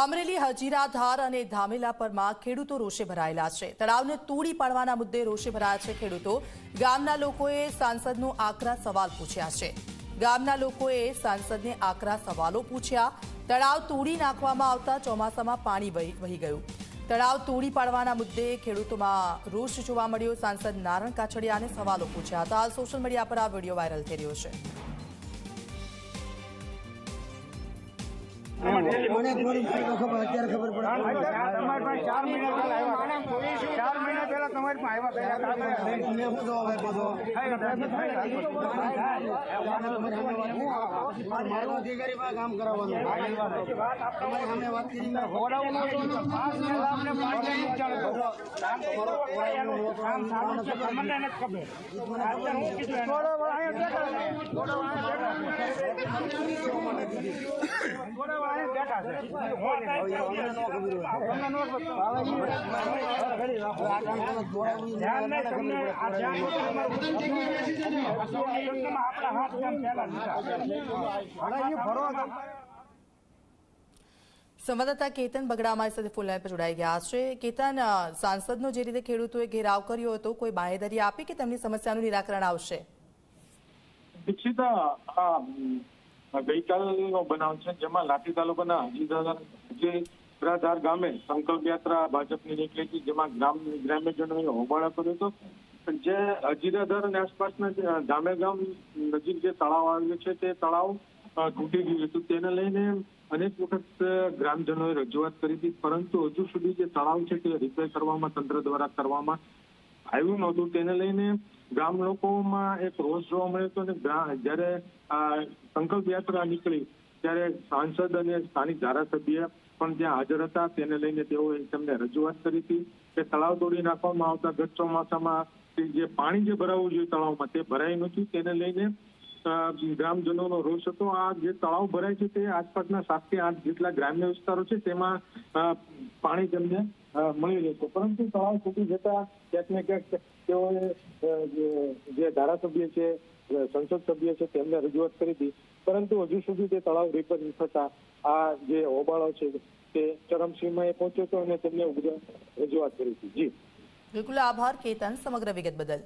અમરેલી હજીરા ધાર અને ધામેલા પરમાં ખેડૂતો રોષે ભરાયેલા છે. તળાવને તોડી પાડવાના મુદ્દે રોષે ભરાયા છે ખેડૂતો. ગામના લોકોએ સાંસદનો આકરા સવાલ પૂછ્યા છે. ગામના લોકોએ સાંસદને આકરા સવાલો પૂછ્યા. તળાવ તોડી નાખવામાં આવતા ચોમાસામાં પાણી વહી ગયું. તળાવ તોડી પાડવાના મુદ્દે ખેડૂતોમાં રોષ જોવા મળ્યો. સાંસદ નારણ કાછડિયાને સવાલો પૂછ્યા હતા. સોશિયલ મીડિયા પર આ વીડિયો વાયરલ થઈ રહ્યો છે. મને થોડી ખબર અત્યારે ખબર પડે. તમારી પાસે ચાર મહિના પહેલા આવ્યા ચાર મહિના પહેલા તમારી પાસે આવ્યા મારો અધિકારી કામ કરાવવાનું વાત કરી મેં. સંવાદદાતા કેતન બગડા અમારી સાથે ફૂલ લાઈન પર જોડાઈ ગયા છે. કેતન સાંસદનો જે રીતે ખેડૂતોએ ઘેરાવ કર્યો હતો, કોઈ બાહેધરી આપી કે તેમની સમસ્યાનું નિરાકરણ આવશે? દીક્ષિત આ ગઈકાલનો બનાવ છે જેમાં લાઠી તાલુકાના હજીદાર જે બિરાધાર ગામે સંકલ્પ યાત્રા ભાજપની નીકળી હતી, જેમાં ગ્રામ ગ્રામ્યજનોએ હોબાળો કર્યો હતો. જે હજીરાધાર અને આસપાસના ગામે ગામ નજીક જે તળાવ આવ્યું છે તે તળાવ તૂટી ગયું હતું. તેને લઈને અનેક વખત ગ્રામજનોએ રજૂઆત કરી હતી. પરંતુ હજુ સુધી જે તળાવ છે તે રિપેર કરવામાં, તંત્ર દ્વારા કરવામાં આવ્યું નહોતું. તેને લઈને ગામ લોકોમાં એક રોષ જોવા મળ્યો હતો અને જ્યારે આ સંકલ્પ યાત્રા નીકળી, ત્યારે સાંસદ અને સ્થાનિક ધારાસભ્ય પણ જ્યાં હાજર હતા, તેને લઈને તેઓએ તેમને રજૂઆત કરી હતી કે તળાવ તોડી નાખવામાં આવતા ગત ચોમાસામાં જે પાણી જે ભરાવવું જોઈએ તળાવમાં, તે ભરાયું નથી. તેને લઈને ગ્રામજનોનો રોષ હતો. આ જે તળાવ ભરાય છે તે આસપાસના સાતથી આઠ જેટલા ગ્રામ્ય વિસ્તારો છે, તેમાં પાણી તેમને મળી રહેતો પરંતુ તળાવ તૂટી જતા ક્યાંક ને ક્યાંક તેઓએ જે- ધારાસભ્ય છે સંસદ સભ્ય છે, તેમને રજૂઆત કરી હતી પરંતુ હજુ સુધી તે તળાવ રિપેર ન થતા આ જે હોબાળો છે તે ચરમસીમાએ પહોંચ્યો હતો અને તેમને રજૂઆત કરી હતી. જી. બિલકુલ આભાર, કેતન, સમગ્ર વિગત બદલ.